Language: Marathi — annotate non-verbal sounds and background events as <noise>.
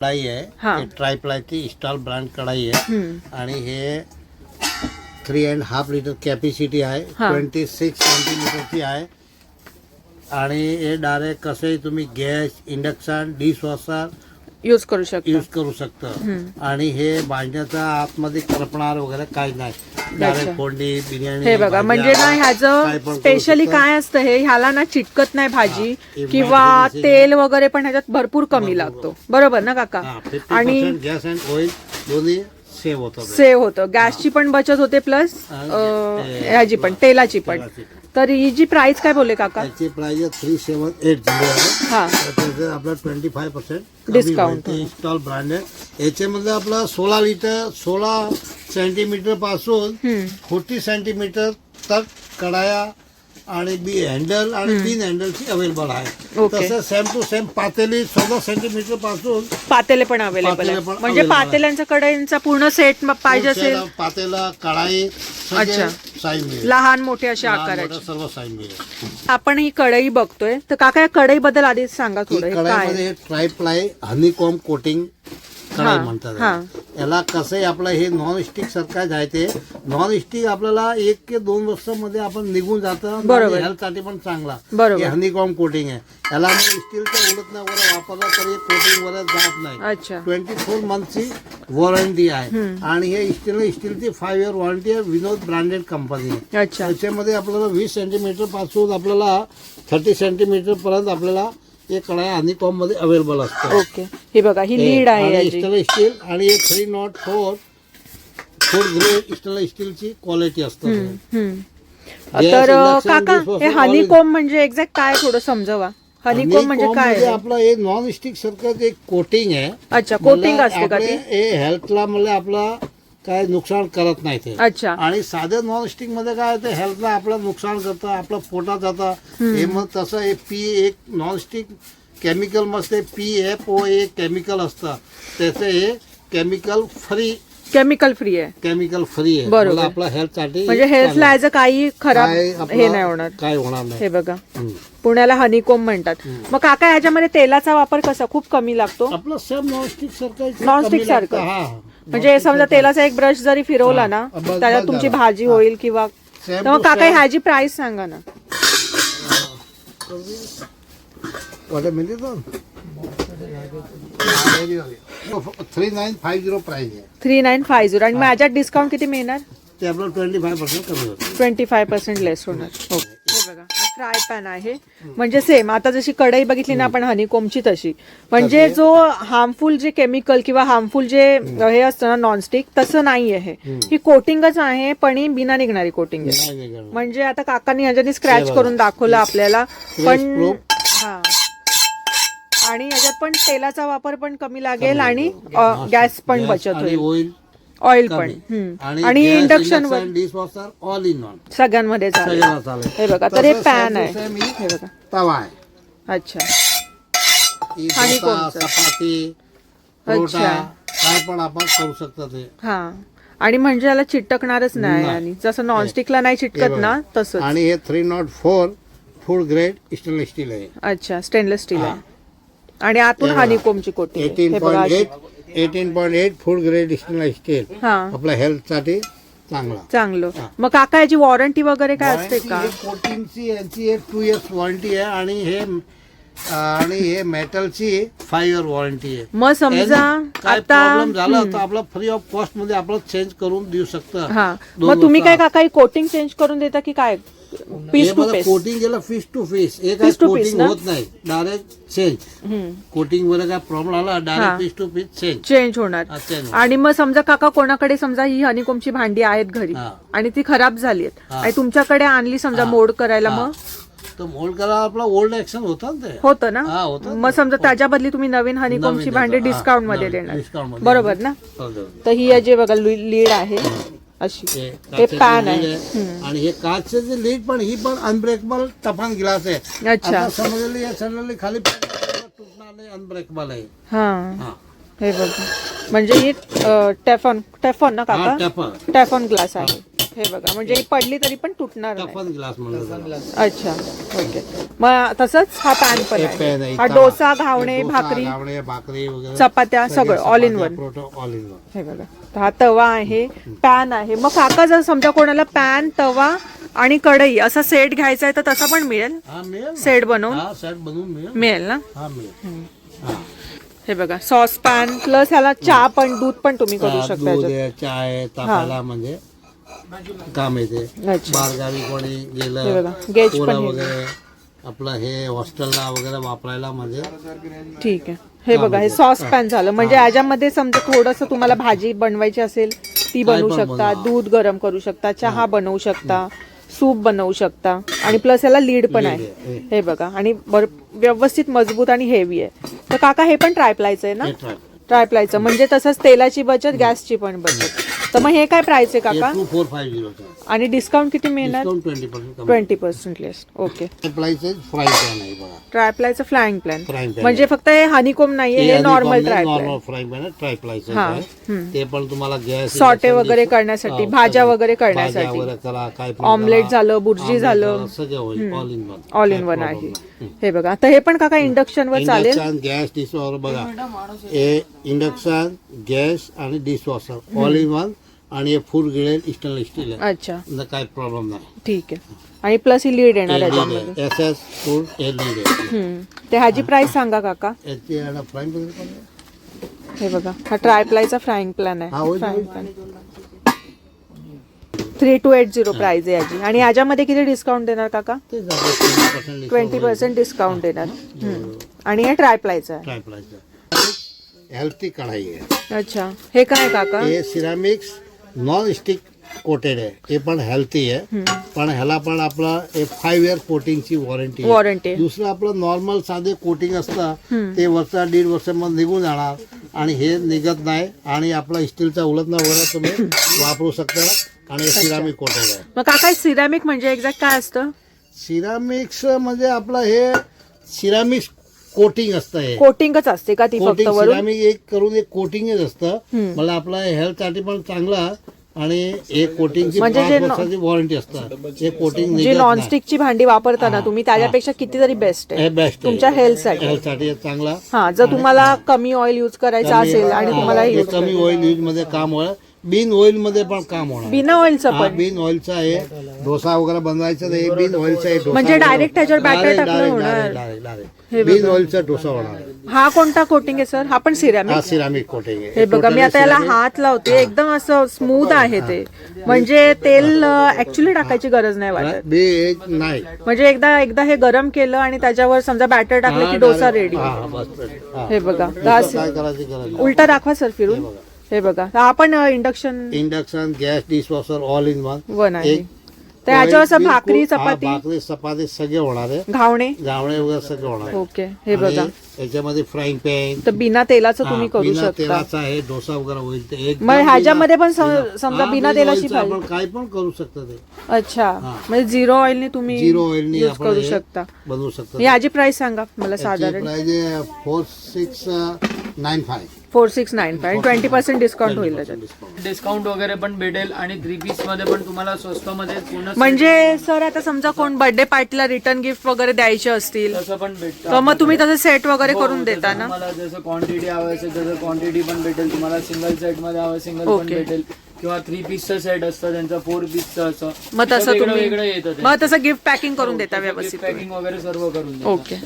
कढाई. आहे ट्रायप्लायची स्टॉल ब्रँड कढाई आहे. आणि हे three and half litre capacity आहे. ट्वेंटी सिक्स सेंटीमीटरची आहे आणि हे डायरेक्ट कसंही तुम्ही gas induction dish washer use करू शकता यूज करू शकता. आणि हे भाजण्याचा आतमध्ये करपणार वगैरे काही नाही. डायरेक्ट फोडणी बिर्याणी हे बघा भाज्या, म्हणजे ना काय ह्याचं पण करू स्पेशली शकता. काय असतं हे ह्याला ना चिटकत नाही भाजी हा. किंवा तेल वगैरे पण ह्याच्यात भरपूर कमी लागतो बरोबर ना काका हा, 50% आणि गॅस अँड ऑइल दोन्ही सेव्ह होतात सेव्ह होतं. गॅसची पण बचत होते प्लस ते- ह्याची पण तेलाची पण. तर ही जी प्राइस काय बोलले काका? त्याची price three seven eight zero आहे. हा. तर त्याचं आपलं twenty five percent Discount. Stall brand आहे. याच्यामध्ये आपलं सोळा लिटर सोळा सेंटीमीटरपासून हम्म. फोर्टी सेंटीमीटर तक कडाया आणि बी हँडल आणि बिन हँडलची अवेलेबल आहे ओके. तसं सेम टू सेम पातेली चौदा सेंटीमीटरपासून पातेले पण अवेलेबल पातेले पण म्हणजे available आहे. पातेल्यांचा कढईंचा पूर्ण सेट पाहिजे असेल? पातेला कढाई अच्छा. साईज मिळेल. लहान मोठे असे लहान आकाराचे. मोठं सर्व साईज मिळेल. आपण ही कढई बघतोय. तर काका या कढई बद्दल आधी सांगा थोडं. हे काय कढाईमध्ये हे ट्राय प्लाय हनीकॉम कोटिंग कढाई हा, म्हणतात. याला कसं आहे आपलं हे नॉन स्टिक सारखं आहे ते नॉन स्टिक आपल्याला एक ते दोन वर्षामध्ये आपण निघून जातं बरोबर. हेल्थसाठी पण चांगला. बरोबर. हे हनीकॉम कोटिंग आहे. याला स्टीलच्या उलट नाही वर वापरला तरी कोटिंग वर जात नाही. अच्छा. ट्वेंटी फोर मंथची वॉरंटी आहे. आणि हे स्टील स्टीलची फाईव्ह इयर वॉरंटी आहे विनोद ब्रँडेड कंपनी आहे. अच्छा. त्याच्यामध्ये आपल्याला वीस सेंटीमीटरपासून आपल्याला थर्टी सेंटीमीटर पर्यंत आपल्याला एक कढाया हनीकॉममध्ये अवेलेबल असतं. ओके. ही बघा ही लीड आहे याची. स्टील आणि एक three nought four four grade stainless स्टीलची क्वालिटी असते. हम्म. तर induction, काका हे हनीकोम म्हणजे एक्झॅक्ट काय थोडं समजवा? हनीकोम म्हणजे काय मध्ये आहे? आपलं हे नॉन स्टिक सारखं एक कोटिंग आहे अच्छा कोटिंग मला असते का आपले ती? हे हेल्थला म्हणजे आपला काय नुकसान करत नाही ते. अच्छा. आणि साधे नॉन स्टिकमध्ये काय ते हेल्थला आपलं नुकसान करतं आपलं पोटात जातं. हे मग तसं हे पी एक non stick केमिकलमध्ये P F O A chemical असतं. त्याचं हे केमिकल फ्री केमिकल फ्री आहे. केमिकल फ्री आहे. बरोबर. मला आपल्या हेल्थसाठी म्हणजे हेल्थला ऍज अ काही खराब हे नाही होणार. काय होणार नाही. हे बघा. पुण्याला हनीकोम म्हणतात. मग काका ह्याच्यामध्ये तेलाचा वापर कसा? खूप कमी लागतो. आपलं सेम नॉनस्टिक सारखं नॉनस्टिक सारखं? म्हणजे समजा तेलाचा एक ब्रश जरी फिरवला. ना त्याच्यात तुमची. भाजी. होईल किंवा तर मग काका. ह्याची प्राइस सांगा ना. थ्री नाईन फाईव्ह झिरो आहे. थ्री नाईन फाय झिरो आणि माझ्यात डिस्काउंट किती मिळणार? ते ट्वेंटी फाय पर्सेंट कमी होतं. ट्वेंटी फाय पर्सेंट लेस होणार ओके बघा. फ्राय पॅन आहे. म्हणजे सेम आता जशी कढई बघितली ना आपण हनीकोमची तशी. म्हणजे जो हार्मफुल जे केमिकल किंवा हार्मफुल जे हे असतं ना नॉनस्टिक तसं नाही आहे ही कोटिंगच आहे पण ही बिना निघणारी कोटिंग आहे. म्हणजे आता काकांनी ह्याच्यानी स्क्रॅच. करून दाखवलं आपल्याला पण. हा. आणि याच्यात पण तेलाचा वापर पण कमी लागेल आणि गॅस पण बचत होईल. ऑइल पण हम्म. आणि induction were all in one सगळ्यांमध्ये चालेल सगळ्याला चालेल हे बघा तर हे तसंच पॅन आहे same ही हे बघा तवा आहे अच्छा ही आणि डोसा, कोणचं? चपाती अच्छा. परोठा काय पण आपण करू शकतो ते हा आणि म्हणजे याला चिटकणारच नाही नाही. आणि जसं नॉनस्टिकला नाही हे चिटकत बघा. ना तसंच आणि हे three nought four food grade stainless steel आहे अच्छा स्टेनलेस स्टील हा. आहे आणि आतून हे बघा. हानिकोमची कोटी आहे. एटीन बघा पॉईंट अशी. Eight eighteen point eight food grade stainless steel हा. आपल्या हेल्थसाठी चांगला. चांगलं. हा. मग काका याची वॉरंटी वगैरे काय असते का? कोटिंगची यांची एक टू इयर्स वॉरंटी आहे आणि हे आणि हे मेटलची फाईव्ह इयर वॉरंटी आहे. मग समजा काय आता प्रॉब्लेम झाला तर आपला फ्री ऑफ कॉस्टमध्ये आपलं चेंज करून देऊ शकतं. हा. दोन मग तुम्ही काय वर्षात. काका कोटिंग चेंज करून देता की काय? Piece to piece coating fish to fish हे काय Fish to piece कोटिंग ना? होत नाही. डायरेक्ट चेंज कोटिंग वर काय प्रॉब्लेम आला? हा. Direct fish to fish change change होणार. आणि मग समजा काका कोणाकडे समजा ही हनीकोमची भांडी आहेत घरी हा. आणि ती खराब झाली आहेत हा. आणि तुमच्याकडे आणली समजा हा. मोड करायला मग? तर मोल्ड करा आपला ओल्ड ऍक्शन होता ना ते. होतं ना? हा, होतं. मग समजा त्याच्या बदली तुम्ही नवीन हनीकोमची नवीन भांडी देतो. हा, डिस्काउंटमध्ये नवीन देणार. मध्ये बरोबर ना? देतो. तर ही जे बघा लीड आहे. अशी. हे हे काचेचे पॅन lid आहे. आणि हे काचेचे लीड पण ही पण अनब्रेकेबल टफन ग्लास आहे. अच्छा. आता समजली सडनली खाली पडलं, तुटणार नाही अनब्रेकेबल आहे. हा. हा. हे बघा. म्हणजे ही टेफॉन टेफॉन ना हा काका टफन टेफॉन ग्लास आहे. हे बघा म्हणजे ही पडली तरी पण तुटणार नाही. टफन ग्लास म्हणलं जातं. अच्छा ओके. मग तसंच हा पॅन पण हे पॅन आहे आहे हा इथं. डोसा घावणे डोसा, भाकरी घावणे, भाकरी वगैरे चपात्या सगळं all in one all in one हे बघा तर हा तवा आहे पॅन आहे. मग काका जर समजा कोणाला पॅन तवा आणि कढई असा सेट घ्यायचा आहे तर तसा पण मिळेल? हा मिळेल सेट बनवून? हा सेट बनवून मिळेल मिळेल ना? हा मिळेल. हा. हे बघा सॉस पॅन प्लस ह्याला चहा पण दूध पण तुम्ही करू शकता दूध याच्यात. आहे तापायला म्हणजे. काम येते बारगावी कोणी गेलं गेज पोरं. वगैरे आपलं हे हॉस्टेलला वगैरे वापरायला म्हणजे ठीक आहे. हे बघा हे सॉस पॅन झालं. म्हणजे याच्यामध्ये समजा थोडस तुम्हाला भाजी बनवायची असेल ती बनवू शकता. दूध गरम करू शकता चहा बनवू शकता सूप बनवू शकता. आणि प्लस याला लीड पण आहे. हे. बघा आणि व्यवस्थित मजबूत आणि हेवी आहे. तर काका हे पण ट्रायप्लायचं आहे ना? try. ट्रायप्लायचं म्हणजे तसंच तेलाची बचत गॅसची पण बचत. तर मग हे काय प्राइस आहे हे काका टू फोर झिरोचं आणि डिस्काउंट किती मिळणार? डिस्काउंट ट्वेंटी पर्सेंट कमी. Twenty percent less okay pan आहे बघा. ट्रायप्लायचं फ्लाइंग प्लॅन Frying म्हणजे फक्त हे हनीकोम नाहीये हे नॉर्मल ट्रायप्लाय पॅन ट्राय प्लायच ते पण तुम्हाला गॅस सॉटे वगैरे करण्यासाठी भाज्या वगैरे करण्यासाठी. वगैरे करा काय पण ऑमलेट करा. झालं बुर्जी झालं. सगळं होईल. All in one all in one आहे. हे बघा तर हे पण काका इंडक्शन वर चालेल? इंडक्शन गॅस डिशवॉशर बघा. हे इंडक्शन गॅस आणि डिशवॉशर ऑल इन वन आणि हे फूड ग्रेड स्टेनलेस स्टील आहे अच्छा. न काय प्रॉब्लेम नाही. ठीक आहे. आणि प्लस ही लीड येणार याच्यामध्ये एस एस फूड हे लीड आहे. हम्म. ते ह्याची प्राइस सांगा काका. याची याला फ्राईंग पण आहे. हे बघा हा ट्रायप्लायचा फ्राईंग प्लॅन हा, आहे. होईल, फ्राईंग होईल. Plan three two eight zero price आहे याची. आणि याच्यामध्ये किती डिस्काउंट देणार काका? ते झालं ट्वेंटी पर्सेंट डिस्काउंट देणार. हम्म. आणि हे ट्रायप्लायचं आहे. ट्राय प्लायचं हेल्थी कढाई आहे. अच्छा. हे काय काका? हे सिरामिक्स नॉन स्टिक कोटेड आहे. हे पण हेल्थी आहे. पण ह्याला पण आपला फाईव्ह इयर कोटिंगची वॉरंटी वॉरंटी दुसरं आपलं नॉर्मल साधे कोटिंग असतं ते वर्षा दीड वर्षामध्ये निघून जाणार आणि हे निघत नाही आणि आपला स्टीलचा उलटणा वगैरे तुम्ही <laughs> वापरू शकता आणि सिरामिक कोटेड आहे. मग काका सिरामिक म्हणजे एक्झॅक्ट काय असतं? सिरामिक्स म्हणजे आपलं हे सिरामिक्स कोटिंग असतं हे. कोटिंगच असते का ती फक्त कोटिंग वरून? सिरामिक एक करून एक कोटिंगच असतं. मला आपला हेल्थसाठी पण चांगला आणि एक कोटिंगची म्हणजे पाच जे न- वर्षाची वॉरंटी असतं. हे कोटिंग जी नॉनस्टिकची भांडी वापरताना तुम्ही त्याच्यापेक्षा कितीतरी बेस्ट आहे. बेस्ट तुमच्या हेल्थसाठी हेल्थसाठी हे चांगला. हा जर तुम्हाला कमी ऑइल युज करायचा असेल आणि तुम्हाला हे use कमी ऑइल यूजमध्ये काम होणार बिन ऑइलमध्ये पण काम होणार बिना ऑइलचं हा पण. बिन ऑइलचा आहे. डोसा वगैरे बनवायचा तर हे बिन ऑइलचा आहे डोसा म्हणजे direct त्याच्यावर batter Direct, टाकलं direct, होणार. direct, direct, direct. बिन ऑइलचा डोसा होणार हा कोणता कोटिंग आहे सर हा पण सिरामिक हा सिरामिक कोटिंग आहे. हे बघा मी आता याला हात लावते. एकदम असं स्मूथ आहे ते. म्हणजे तेल ऍक्च्युली टाकायची गरज नाही वाटत. बी एक नाही. म्हणजे एकदा एकदा हे गरम केलं आणि त्याच्यावर समजा बॅटर टाकलं की डोसा रेडी हा हा, बस हा. हे बघा. दुसरं काय करायची गरज नाही. उलटा दाखवा सर फिरून. हे बघा. हा पण induction induction gas dishwasher all in one one आहे. एक तर असं बिलकुल- भाकरी चपाती? भाकरी चपाती सगळे होणार आहे. घावणे? जावळे वगैरे सगळे होणार ओके. हे बघा. याच्यामध्ये फ्राईंग पॅन तर बिना तेलाचं तुम्ही करू शकता. तेलाचा आहे डोसा वगैरे होईल ते एकदम मग ह्याच्यामध्ये पण सम- समजा बिना तेलाची भाजी आपण काय पण करू शकतो ते. अच्छा. म्हणजे झिरो ऑइलने तुम्ही झिरो ऑइलनी यूज आपण करू हे शकता. बनवू शकतो. याची प्राइस सांगा मला साधारण. Price four six nine five four six nine five twenty percent discount होईल त्याच्यात. डिस्काउंट. वगैरे पण भेटेल आणि थ्री पीसमध्ये पण तुम्हाला स्वस्तमध्ये पूर्ण म्हणजे सर आता समजा कोण बर्थडे पार्टीला रिटर्न गिफ्ट वगैरे द्यायचे असतील तसं पण भेटतं. तर मग तुम्ही तसं सेट वगैरे हो, करून तसं देता ना? तुम्हाला जसं क्वांटिटी हवं असेल तसं क्वांटिटी पण भेटेल. तुम्हाला सिंगल सेटमध्ये हवं सिंगल पण Okay. भेटेल. किंवा थ्री पीसचं सेट असतं त्यांचं फोर पीसचं असं मग तसं वेगळं तुम्ही वेगळं येतं ते. मग तसं गिफ्ट पॅकिंग करून देता व्यवस्थित पॅकिंग वगैरे सर्व करून देतात. ओके